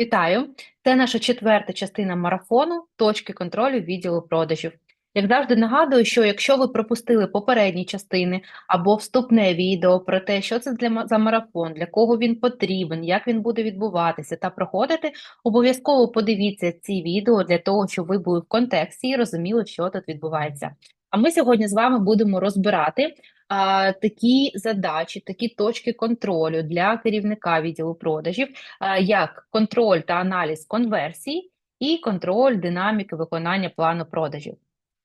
Вітаю! Це наша четверта частина марафону точки контролю відділу продажів. Як завжди нагадую, що якщо ви пропустили попередні частини або вступне відео про те, що це для за марафон, для кого він потрібен, як він буде відбуватися та проходити, обов'язково подивіться ці відео для того, щоб ви були в контексті і розуміли, що тут відбувається. А ми сьогодні з вами будемо розбирати а, такі задачі, такі точки контролю для керівника відділу продажів, а, як контроль та аналіз конверсій і контроль динаміки виконання плану продажів.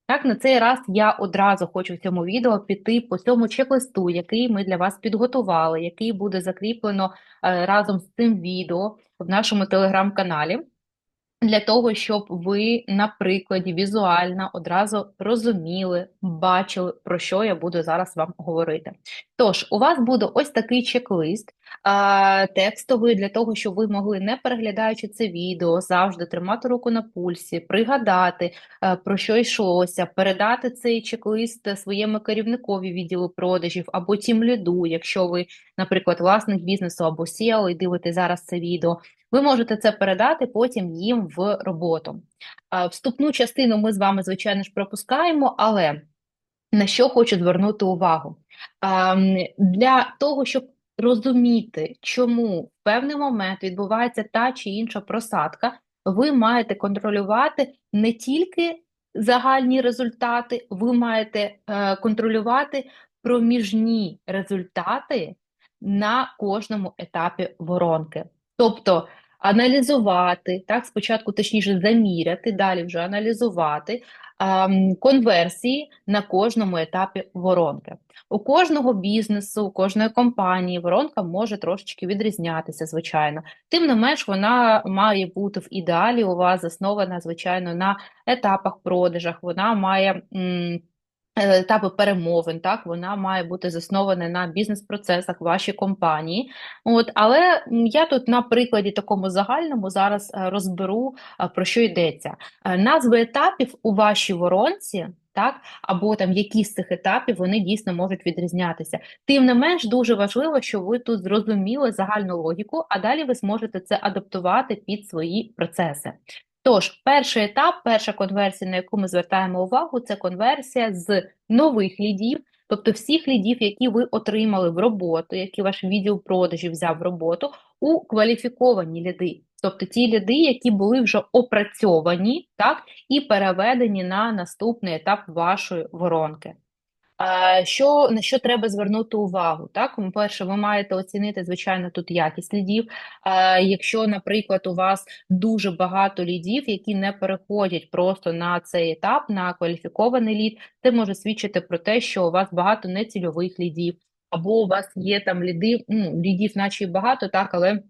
Так, на цей раз я одразу хочу в цьому відео піти по цьому чек-листу, який ми для вас підготували, який буде закріплено е, разом з цим відео в нашому телеграм-каналі для того, щоб ви на прикладі візуально одразу розуміли, бачили, про що я буду зараз вам говорити. Тож, у вас буде ось такий чек-лист а, текстовий для того, щоб ви могли, не переглядаючи це відео, завжди тримати руку на пульсі, пригадати, а, про що йшлося, передати цей чек-лист своєму керівникові відділу продажів або тім ліду, якщо ви, наприклад, власник бізнесу або SEO і дивитесь зараз це відео. Ви можете це передати потім їм в роботу. Вступну частину ми з вами, звичайно ж, пропускаємо, але на що хочу звернути увагу? Для того, щоб розуміти, чому в певний момент відбувається та чи інша просадка, ви маєте контролювати не тільки загальні результати, ви маєте е, контролювати проміжні результати на кожному етапі воронки. Тобто аналізувати, так, спочатку, точніше, заміряти, далі вже аналізувати конверсії на кожному етапі воронки. У кожного бізнесу, у кожної компанії воронка може трошечки відрізнятися, звичайно. Тим не менш, вона має бути в ідеалі у вас заснована, звичайно, на етапах продажах, вона має. М етапи перемовин, так вона має бути заснована на бізнес-процесах вашій компанії. От, але я тут на прикладі такому загальному зараз е, розберу е, про що йдеться. Назви етапів у вашій воронці. Так, або там які з цих етапів вони дійсно можуть відрізнятися. Тим не менш, дуже важливо, щоб ви тут зрозуміли загальну логіку, а далі ви зможете це адаптувати під свої процеси. Тож, перший етап, перша конверсія, на яку ми звертаємо увагу, це конверсія з нових лідів, тобто всіх лідів, які ви отримали в роботу, які ваш відділ продажів взяв в роботу, у кваліфіковані ліди. Тобто ті ліди, які були вже опрацьовані, так, і переведені на наступний етап вашої воронки. Що на що треба звернути увагу? Так, перше, ви маєте оцінити, звичайно, тут якість лідів. Якщо, наприклад, у вас дуже багато лідів, які не переходять просто на цей етап, на кваліфікований лід, це може свідчити про те, що у вас багато нецільових лідів, або у вас є там ліди, ну, лідів, наче багато, так, але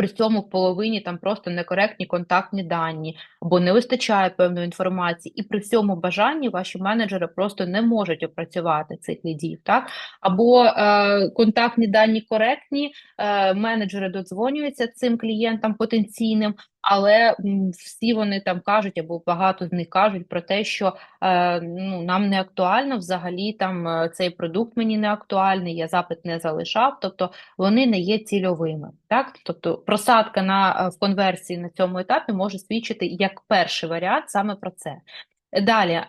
при цьому в половині там просто некоректні контактні дані, або не вистачає певної інформації, і при всьому бажанні ваші менеджери просто не можуть опрацювати цих лідів, так? Або е, контактні дані коректні, е, менеджери додзвонюються цим клієнтам потенційним, але всі вони там кажуть, або багато з них кажуть про те, що е, ну, нам не актуально взагалі там е, цей продукт мені не актуальний, я запит не залишав, тобто вони не є цільовими. Так? Тобто просадка на, е, в конверсії на цьому етапі може свідчити як перший варіант саме про це. Далі,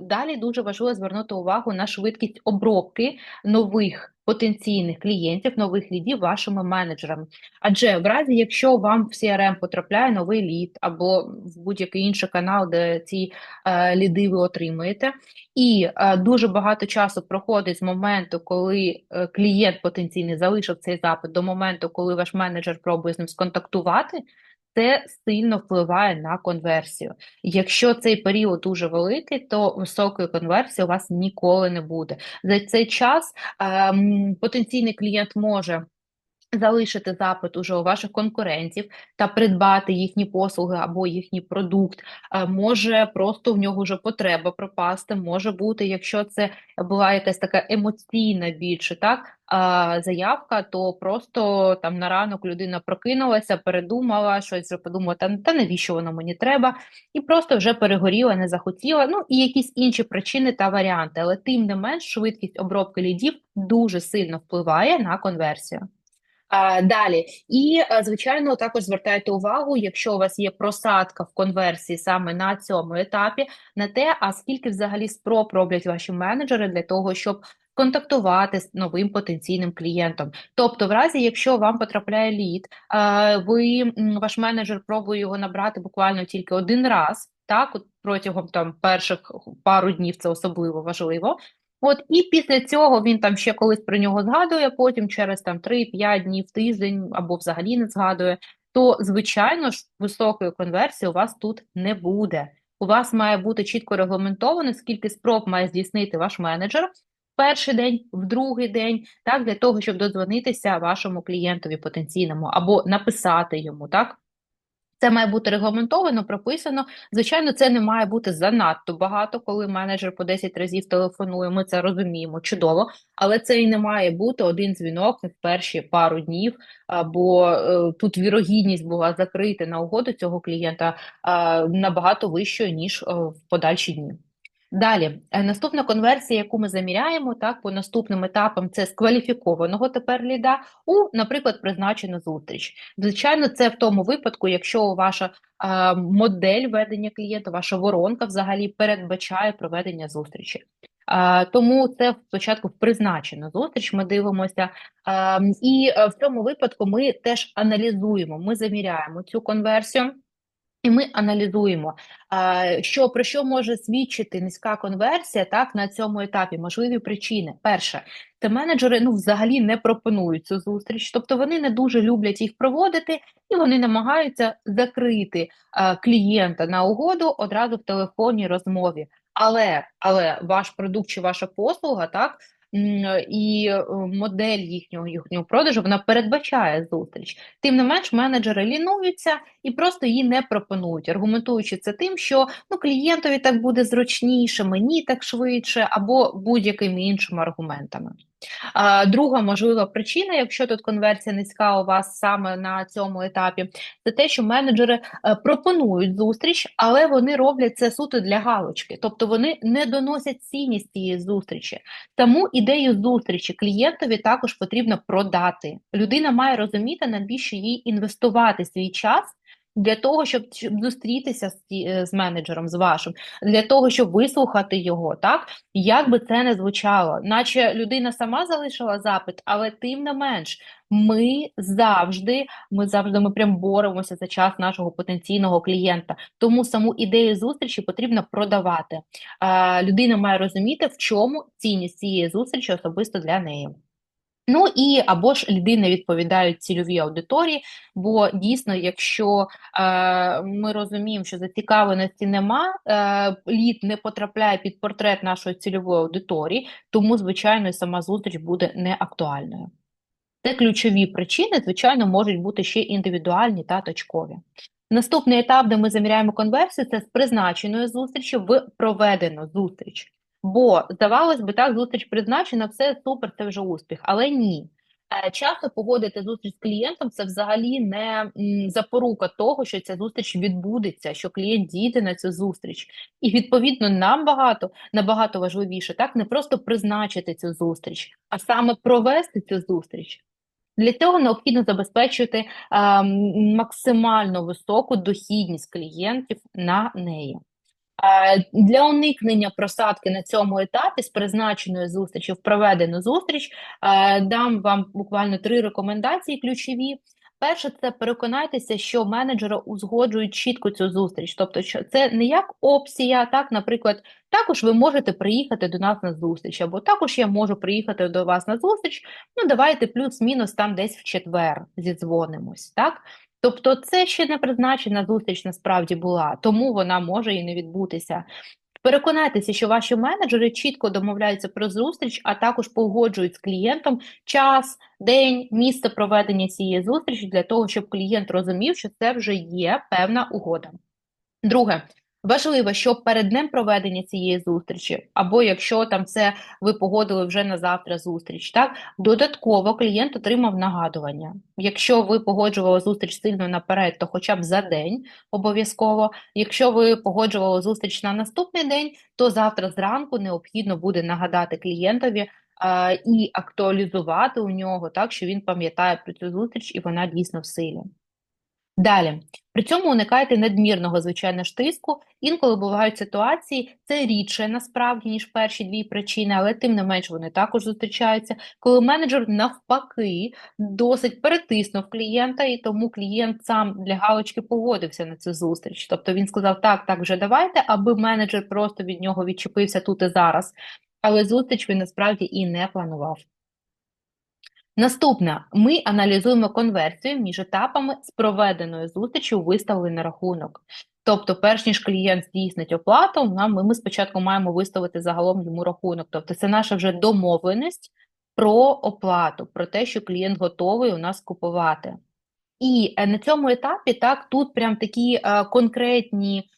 далі дуже важливо звернути увагу на швидкість обробки нових потенційних клієнтів, нових лідів вашими менеджерами. Адже в разі, якщо вам в CRM потрапляє новий лід або в будь-який інший канал, де ці е, ліди ви отримуєте, і е, дуже багато часу проходить з моменту, коли е, клієнт потенційний залишив цей запит, до моменту, коли ваш менеджер пробує з ним сконтактувати це сильно впливає на конверсію. Якщо цей період дуже великий, то високої конверсії у вас ніколи не буде. За цей час ем, потенційний клієнт може залишити запит уже у ваших конкурентів та придбати їхні послуги або їхній продукт, може просто в нього вже потреба пропасти, може бути, якщо це була якась така емоційна більше так заявка, то просто там на ранок людина прокинулася, передумала щось вже подумала, та, та навіщо воно мені треба, і просто вже перегоріла, не захотіла. Ну і якісь інші причини та варіанти, але тим не менш швидкість обробки лідів дуже сильно впливає на конверсію. Далі, і е, звичайно, також звертайте увагу, якщо у вас є просадка в конверсії саме на цьому етапі, на те, а скільки взагалі спроб роблять ваші менеджери для того, щоб контактувати з новим потенційним клієнтом. Тобто, в разі, якщо вам потрапляє лід, е, ви ваш менеджер пробує його набрати буквально тільки один раз, так, от протягом там перших пару днів це особливо важливо. От і після цього він там ще колись про нього згадує, потім через там 3-5 днів тиждень або взагалі не згадує, то звичайно ж високої конверсії у вас тут не буде. У вас має бути чітко регламентовано, скільки спроб має здійснити ваш менеджер в перший день, в другий день, так, для того, щоб додзвонитися вашому клієнтові потенційному або написати йому, так. Це має бути регламентовано, прописано. Звичайно, це не має бути занадто багато, коли менеджер по 10 разів телефонує. Ми це розуміємо чудово, але це і не має бути один дзвінок в перші пару днів, бо е, тут вірогідність була закрити на угоду цього клієнта набагато вищою ніж е, в подальші дні. Далі, е, наступна конверсія, яку ми заміряємо, так, по наступним етапам, це з кваліфікованого тепер ліда у, наприклад, призначену зустріч. Звичайно, це в тому випадку, якщо ваша а, модель ведення клієнта, ваша воронка взагалі передбачає проведення зустрічі. А, тому це спочатку в призначену зустріч, ми дивимося. І е, в цьому випадку ми теж аналізуємо, ми заміряємо цю конверсію. І ми аналізуємо, що про що може свідчити низька конверсія так на цьому етапі. Можливі причини. Перше, це менеджери ну взагалі не пропонують цю зустріч, тобто вони не дуже люблять їх проводити, і вони намагаються закрити клієнта на угоду одразу в телефонній розмові. Але але ваш продукт чи ваша послуга так і е, модель їхнього їхнього продажу вона передбачає зустріч. Тим не менш, менеджери лінуються і просто її не пропонують, аргументуючи це тим, що ну клієнтові так буде зручніше, мені так швидше, або будь-якими іншими аргументами. Друга можлива причина, якщо тут конверсія низька у вас саме на цьому етапі, це те, що менеджери е, пропонують зустріч, але вони роблять це суто для галочки, тобто вони не доносять цінність цієї зустрічі. Тому ідею зустрічі клієнтові також потрібно продати. Людина має розуміти, навіщо їй інвестувати свій час для того, щоб зустрітися з е, з менеджером, з вашим, для того, щоб вислухати його, так як би це не звучало, наче людина сама залишила запит, але тим не менш, ми завжди, ми завжди ми прям боремося за час нашого потенційного клієнта. Тому саму ідею зустрічі потрібно продавати. Людина має розуміти, в чому цінність цієї зустрічі особисто для неї. Ну і або ж ліди не відповідають цільовій аудиторії, бо дійсно, якщо е, ми розуміємо, що зацікавленості нема, е, лід не потрапляє під портрет нашої цільової аудиторії, тому, звичайно, сама зустріч буде неактуальною. Це ключові причини, звичайно, можуть бути ще індивідуальні та точкові. Наступний етап, де ми заміряємо конверсію, це з призначеної зустрічі в проведену зустріч. Бо, здавалось би, так, зустріч призначена, все супер, це вже успіх, але ні. Е, часто погодити зустріч з клієнтом це взагалі не запорука того, що ця зустріч відбудеться, що клієнт дійде на цю зустріч. І відповідно нам багато набагато важливіше так не просто призначити цю зустріч, а саме провести цю зустріч. Для цього необхідно забезпечити а, максимально високу дохідність клієнтів на неї. Для уникнення просадки на цьому етапі з призначеною зустрічі в проведену зустріч дам вам буквально три рекомендації ключові. Перше, це переконайтеся, що менеджери узгоджують чітко цю зустріч. Тобто, що це не як опція, так, наприклад, також ви можете приїхати до нас на зустріч, або також я можу приїхати до вас на зустріч. Ну, давайте плюс-мінус там десь в четвер зідзвонимось. так? Тобто, це ще не призначена зустріч насправді була, тому вона може і не відбутися. Переконайтеся, що ваші менеджери чітко домовляються про зустріч, а також погоджують з клієнтом час, день, місце проведення цієї зустрічі для того, щоб клієнт розумів, що це вже є певна угода. Друге, Важливо, щоб перед днем проведення цієї зустрічі, або якщо там це ви погодили вже на завтра зустріч, так додатково клієнт отримав нагадування. Якщо ви погоджували зустріч сильно наперед, то хоча б за день обов'язково. Якщо ви погоджували зустріч на наступний день, то завтра зранку необхідно буде нагадати клієнтові і актуалізувати у нього так, що він пам'ятає про цю зустріч і вона дійсно в силі. Далі, при цьому уникайте надмірного, звичайно ж, тиску. Інколи бувають ситуації, це рідше насправді, ніж перші дві причини, але тим не менш вони також зустрічаються, коли менеджер навпаки досить перетиснув клієнта, і тому клієнт сам для галочки погодився на цю зустріч. Тобто він сказав, так, так, вже давайте, аби менеджер просто від нього відчепився тут і зараз. Але зустріч він насправді і не планував. Наступне, ми аналізуємо конверсію між етапами з проведеною зустрічю виставлений рахунок. Тобто, перш ніж клієнт здійснить оплату, нам ми, ми спочатку маємо виставити загалом йому рахунок. Тобто, це наша вже домовленість про оплату, про те, що клієнт готовий у нас купувати. І е, на цьому етапі так тут прям такі е, конкретні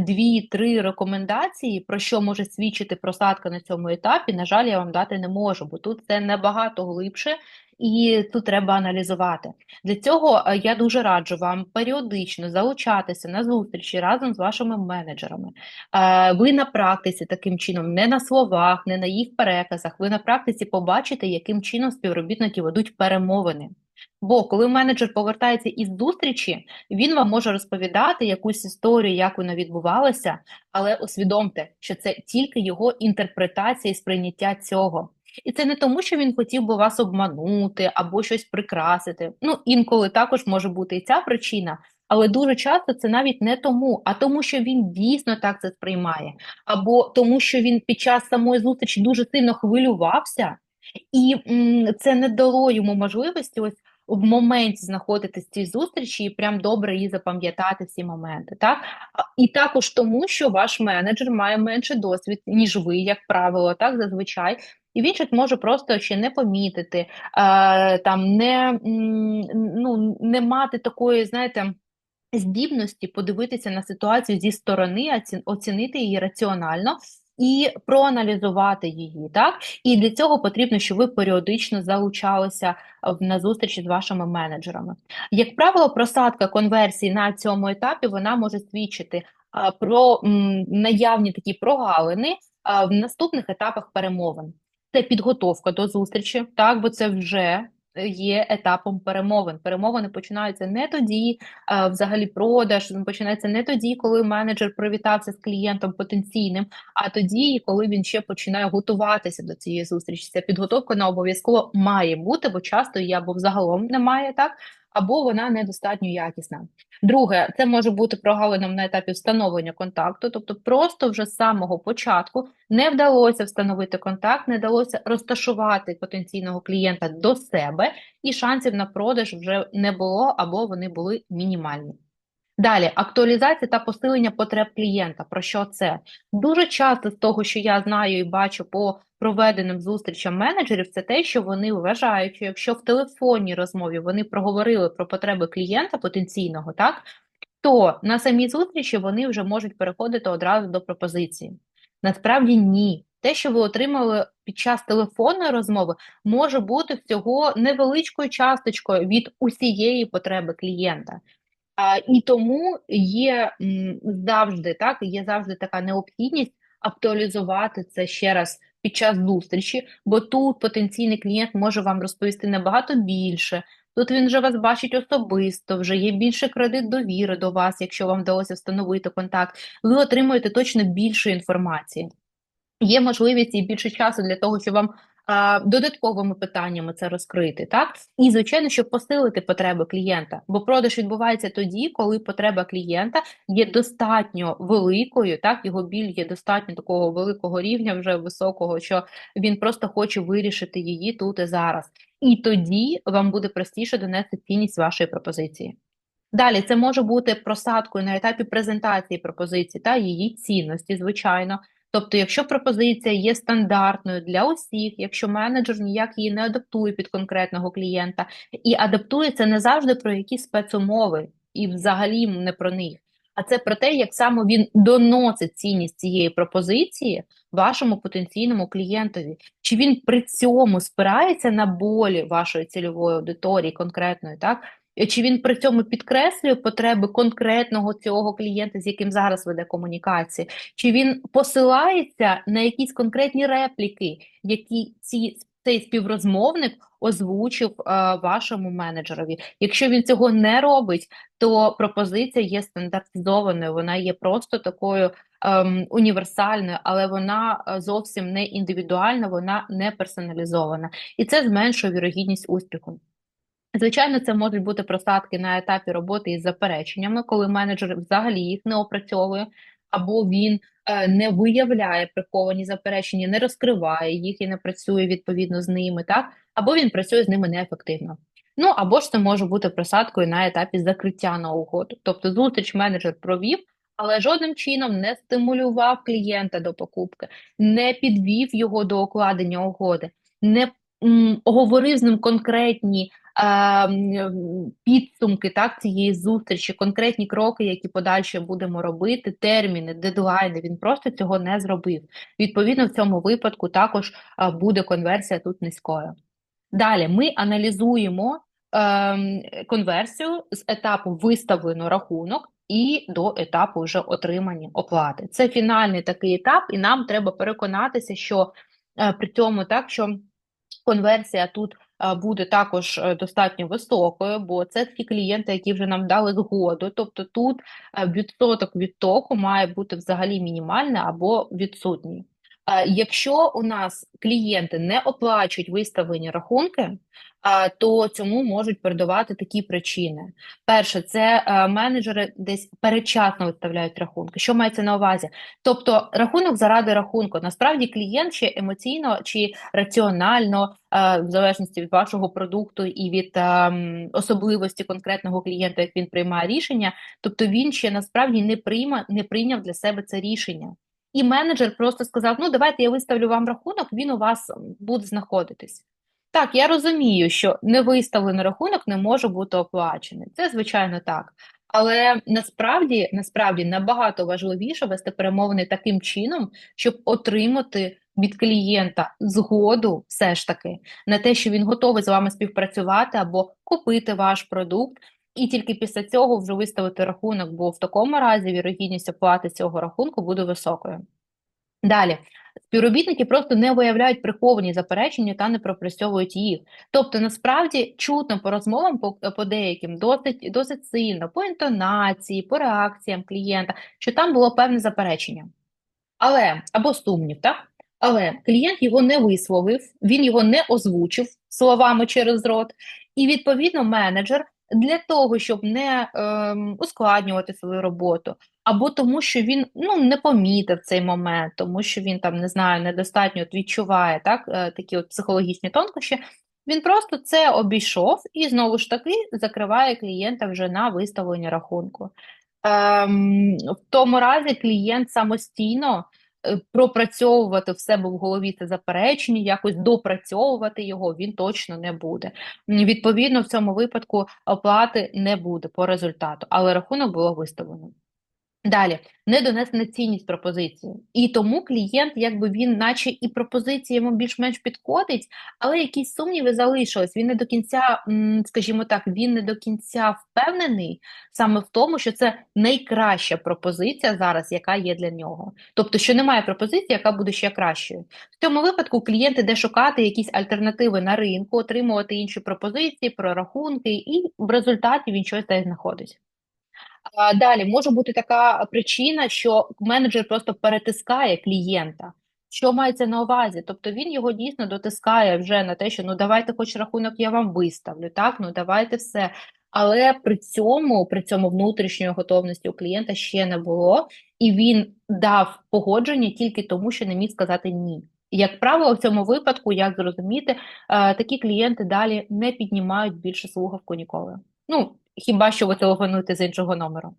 дві-три рекомендації, про що може свідчити просадка на цьому етапі, на жаль, я вам дати не можу, бо тут це набагато глибше. І тут треба аналізувати. Для цього е, я дуже раджу вам періодично залучатися на зустрічі разом з вашими менеджерами. Е, ви на практиці таким чином, не на словах, не на їх переказах, ви на практиці побачите, яким чином співробітники ведуть перемовини. Бо коли менеджер повертається із зустрічі, він вам може розповідати якусь історію, як вона відбувалася, але усвідомте, що це тільки його інтерпретація і сприйняття цього. І це не тому, що він хотів би вас обманути або щось прикрасити. Ну, інколи також може бути і ця причина, але дуже часто це навіть не тому, а тому, що він дійсно так це сприймає, або тому, що він під час самої зустрічі дуже сильно хвилювався, і м, це не дало йому можливості ось в моменті знаходитись в цій зустрічі і прям добре її запам'ятати всі моменти. Так? І також тому, що ваш менеджер має менше досвід, ніж ви, як правило, так зазвичай. І він може просто ще не помітити, там не ну, не мати такої, знаєте, здібності подивитися на ситуацію зі сторони, оцінити її раціонально і проаналізувати її. Так і для цього потрібно, щоб ви періодично залучалися на зустрічі з вашими менеджерами. Як правило, просадка конверсії на цьому етапі вона може свідчити про наявні такі прогалини в наступних етапах перемовин. Це підготовка до зустрічі, так, бо це вже є етапом перемовин. Перемовини починаються не тоді, взагалі продаж починається не тоді, коли менеджер привітався з клієнтом потенційним, а тоді, коли він ще починає готуватися до цієї зустрічі. Ця підготовка на обов'язково має бути, бо часто її або взагалом немає так або вона недостатньо якісна. Друге, це може бути прогалином на етапі встановлення контакту, тобто просто вже з самого початку не вдалося встановити контакт, не вдалося розташувати потенційного клієнта до себе, і шансів на продаж вже не було або вони були мінімальні. Далі актуалізація та посилення потреб клієнта. Про що це? Дуже часто з того, що я знаю і бачу по проведеним зустрічам менеджерів, це те, що вони вважають, що якщо в телефонній розмові вони проговорили про потреби клієнта потенційного, так то на самій зустрічі вони вже можуть переходити одразу до пропозиції. Насправді ні. Те, що ви отримали під час телефонної розмови, може бути всього невеличкою часточкою від усієї потреби клієнта. І тому є завжди так, є завжди така необхідність актуалізувати це ще раз під час зустрічі, бо тут потенційний клієнт може вам розповісти набагато більше. Тут він вже вас бачить особисто, вже є більше кредит довіри до вас, якщо вам вдалося встановити контакт. Ви отримуєте точно більше інформації. Є можливість і більше часу для того, щоб вам додатковими питаннями це розкрити, так і звичайно, щоб посилити потреби клієнта, бо продаж відбувається тоді, коли потреба клієнта є достатньо великою, так його біль є достатньо такого великого рівня, вже високого, що він просто хоче вирішити її тут і зараз. І тоді вам буде простіше донести цінність вашої пропозиції. Далі це може бути просадкою на етапі презентації пропозиції та її цінності, звичайно. Тобто, якщо пропозиція є стандартною для усіх, якщо менеджер ніяк її не адаптує під конкретного клієнта, і адаптується не завжди про якісь спецумови, і взагалі не про них, а це про те, як саме він доносить цінність цієї пропозиції вашому потенційному клієнтові, чи він при цьому спирається на болі вашої цільової аудиторії конкретної, так Чи він при цьому підкреслює потреби конкретного цього клієнта, з яким зараз веде комунікації? Чи він посилається на якісь конкретні репліки, які ці, цей співрозмовник озвучив е, вашому менеджерові? Якщо він цього не робить, то пропозиція є стандартизованою, вона є просто такою ем, універсальною, але вона е, зовсім не індивідуальна, вона не персоналізована. І це зменшує вірогідність успіху. Звичайно, це можуть бути просадки на етапі роботи із запереченнями, коли менеджер взагалі їх не опрацьовує, або він е, не виявляє приховані заперечення, не розкриває їх і не працює відповідно з ними, так? Або він працює з ними неефективно. Ну або ж це може бути просадкою на етапі закриття на угоду. Тобто зустріч менеджер провів, але жодним чином не стимулював клієнта до покупки, не підвів його до укладення угоди, не оговорив з ним конкретні е, підсумки так, цієї зустрічі, конкретні кроки, які подальше будемо робити, терміни, дедлайни. Він просто цього не зробив. Відповідно, в цьому випадку також е, буде конверсія тут низькою. Далі ми аналізуємо е, конверсію з етапу виставлено рахунок і до етапу вже отримання оплати. Це фінальний такий етап, і нам треба переконатися, що е, при цьому так, що конверсія тут е, буде також е, достатньо високою, бо це ті клієнти, які вже нам дали згоду. Тобто тут е, відсоток відтоку має бути взагалі мінімальний або відсутній. Якщо у нас клієнти не оплачують виставлені рахунки, то цьому можуть передавати такі причини. Перше, це менеджери десь передчасно виставляють рахунки. Що мається на увазі? Тобто рахунок заради рахунку. Насправді клієнт ще емоційно чи раціонально, в залежності від вашого продукту і від особливості конкретного клієнта, як він приймає рішення, тобто він ще насправді не прийма, не прийняв для себе це рішення. І менеджер просто сказав: ну, давайте я виставлю вам рахунок, він у вас буде знаходитись. Так, я розумію, що невиставлений рахунок не може бути оплачений. Це, звичайно, так. Але насправді насправді набагато важливіше вести перемовини таким чином, щоб отримати від клієнта згоду все ж таки на те, що він готовий з вами співпрацювати або купити ваш продукт, і тільки після цього вже виставити рахунок, бо в такому разі вірогідність оплати цього рахунку буде високою. Далі, співробітники просто не виявляють приховані заперечення та не пропрацьовують їх. Тобто, насправді чутно по розмовам по, по деяким досить досить сильно, по інтонації, по реакціям клієнта, що там було певне заперечення. Але або сумнів, так? Але клієнт його не висловив, він його не озвучив словами через рот, і відповідно менеджер для того, щоб не е, ускладнювати свою роботу, або тому, що він ну, не помітив цей момент, тому що він там не знаю, недостатньо відчуває так, е, такі от психологічні тонкощі. Він просто це обійшов і знову ж таки закриває клієнта вже на виставлення рахунку. Ем, В тому разі клієнт самостійно пропрацьовувати в себе в голові це заперечення, якось допрацьовувати його він точно не буде. Відповідно, в цьому випадку оплати не буде по результату, але рахунок було виставлено. Далі недонесена цінність пропозиції. І тому клієнт, якби він, наче і пропозиція йому більш-менш підходить, але якісь сумніви залишились. Він не до кінця, скажімо так, він не до кінця впевнений саме в тому, що це найкраща пропозиція зараз, яка є для нього. Тобто, що немає пропозиції, яка буде ще кращою. В цьому випадку клієнт іде шукати якісь альтернативи на ринку, отримувати інші пропозиції, прорахунки, і в результаті він щось десь знаходить. Далі може бути така причина, що менеджер просто перетискає клієнта. Що мається на увазі? Тобто він його дійсно дотискає вже на те, що ну давайте, хоч рахунок, я вам виставлю, так ну давайте все. Але при цьому, при цьому внутрішньої готовності у клієнта ще не було, і він дав погодження тільки тому, що не міг сказати ні. Як правило, в цьому випадку, як зрозуміти, такі клієнти далі не піднімають більше слухавку ніколи. Ну, хіба що ви телефонуєте з іншого номеру.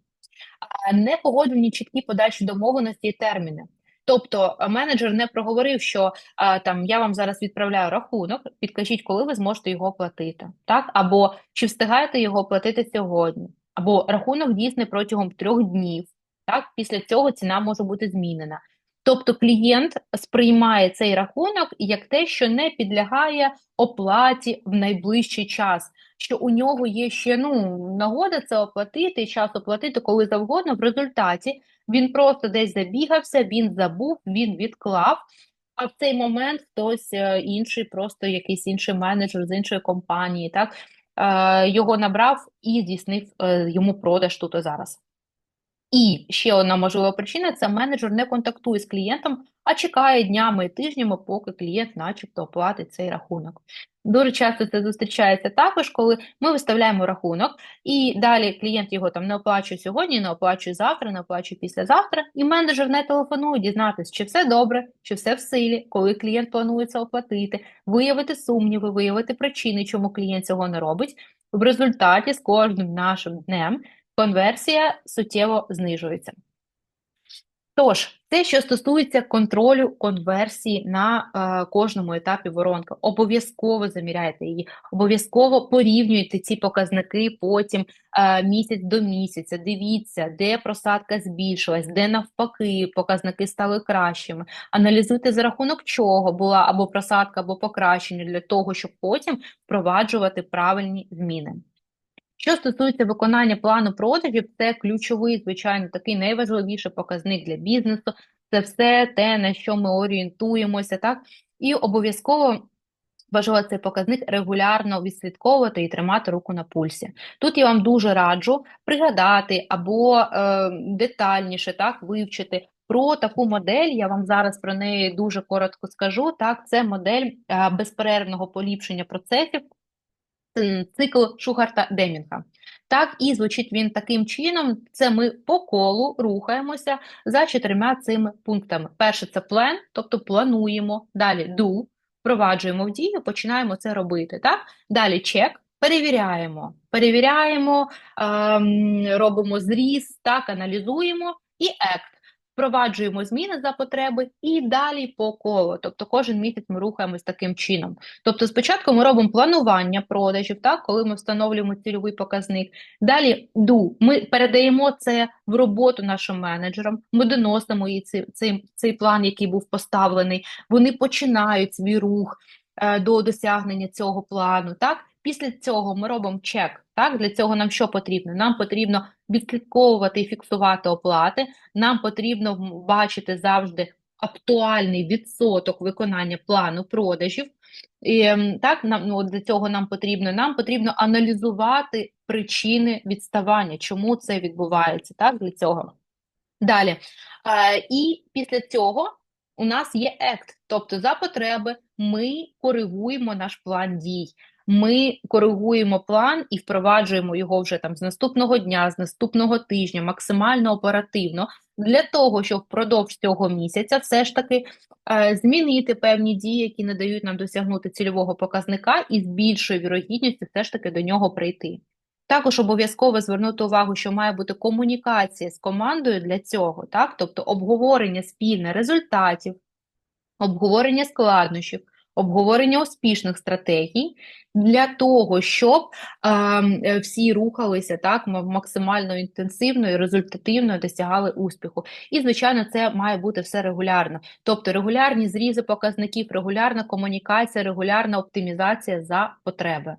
Не погоджені чіткі подальші домовленості і терміни. Тобто менеджер не проговорив, що а, там я вам зараз відправляю рахунок, підкажіть, коли ви зможете його оплатити, так? Або чи встигаєте його оплатити сьогодні, або рахунок дійсний протягом трьох днів. Так, після цього ціна може бути змінена. Тобто клієнт сприймає цей рахунок як те, що не підлягає оплаті в найближчий час, що у нього є ще ну, нагода це оплатити, час оплатити коли завгодно. В результаті він просто десь забігався, він забув, він відклав. А в цей момент хтось е, інший, просто якийсь інший менеджер з іншої компанії, так е, його набрав і здійснив е, йому продаж тут і зараз. І ще одна можлива причина це менеджер не контактує з клієнтом, а чекає днями і тижнями, поки клієнт, начебто, оплатить цей рахунок. Дуже часто це зустрічається також, коли ми виставляємо рахунок, і далі клієнт його там не оплачує сьогодні, не оплачує завтра, не оплачує післязавтра, і менеджер не телефонує дізнатися, чи все добре, чи все в силі, коли клієнт планує це оплатити, виявити сумніви, виявити причини, чому клієнт цього не робить. В результаті з кожним нашим днем конверсія суттєво знижується. Тож, те, що стосується контролю конверсії на е, кожному етапі воронки, обов'язково заміряйте її, обов'язково порівнюйте ці показники потім е, місяць до місяця. Дивіться, де просадка збільшилась, де навпаки показники стали кращими. Аналізуйте за рахунок чого була або просадка, або покращення для того, щоб потім впроваджувати правильні зміни. Що стосується виконання плану продажів, це ключовий, звичайно, такий найважливіший показник для бізнесу. Це все те, на що ми орієнтуємося, так і обов'язково. Важливо цей показник регулярно відслідковувати і тримати руку на пульсі. Тут я вам дуже раджу пригадати або е, детальніше так вивчити про таку модель. Я вам зараз про неї дуже коротко скажу. Так, це модель е, безперервного поліпшення процесів цикл Шугарта Демінга. Так, і звучить він таким чином: це ми по колу рухаємося за чотирма цими пунктами. Перше це план, тобто плануємо, далі do, впроваджуємо в дію, починаємо це робити. Так? Далі чек, перевіряємо, перевіряємо, ем, робимо зріз, так, аналізуємо і act впроваджуємо зміни за потреби і далі по колу. Тобто кожен місяць ми рухаємось таким чином. Тобто, спочатку ми робимо планування продажів, так, коли ми встановлюємо цільовий показник. Далі ду, ми передаємо це в роботу нашим менеджерам, ми доносимо їй цей, цей, цей план, який був поставлений. Вони починають свій рух е, до досягнення цього плану. так. Після цього ми робимо чек. Так, Для цього нам що потрібно? Нам потрібно відслідковувати і фіксувати оплати, нам потрібно бачити завжди актуальний відсоток виконання плану продажів. І так, нам ну, Для цього нам потрібно Нам потрібно аналізувати причини відставання, чому це відбувається. так, Для цього. Далі. Е, І після цього у нас є ект, тобто за потреби ми коригуємо наш план дій ми коригуємо план і впроваджуємо його вже там з наступного дня, з наступного тижня, максимально оперативно, для того, щоб впродовж цього місяця все ж таки е, змінити певні дії, які не дають нам досягнути цільового показника, і з більшою вірогідністю все ж таки до нього прийти. Також обов'язково звернути увагу, що має бути комунікація з командою для цього, так? тобто обговорення спільне результатів, обговорення складнощів, обговорення успішних стратегій для того, щоб е, всі рухалися так максимально інтенсивно і результативно досягали успіху. І, звичайно, це має бути все регулярно. Тобто регулярні зрізи показників, регулярна комунікація, регулярна оптимізація за потреби.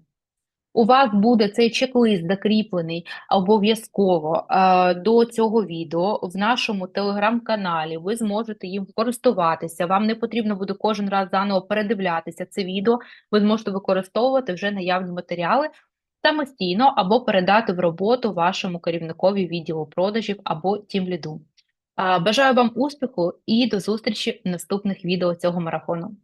У вас буде цей чек-лист закріплений обов'язково е, до цього відео в нашому телеграм-каналі. Ви зможете їм користуватися. Вам не потрібно буде кожен раз заново передивлятися це відео. Ви зможете використовувати вже наявні матеріали самостійно або передати в роботу вашому керівникові відділу продажів або тімліду. Бажаю вам успіху і до зустрічі в наступних відео цього марафону.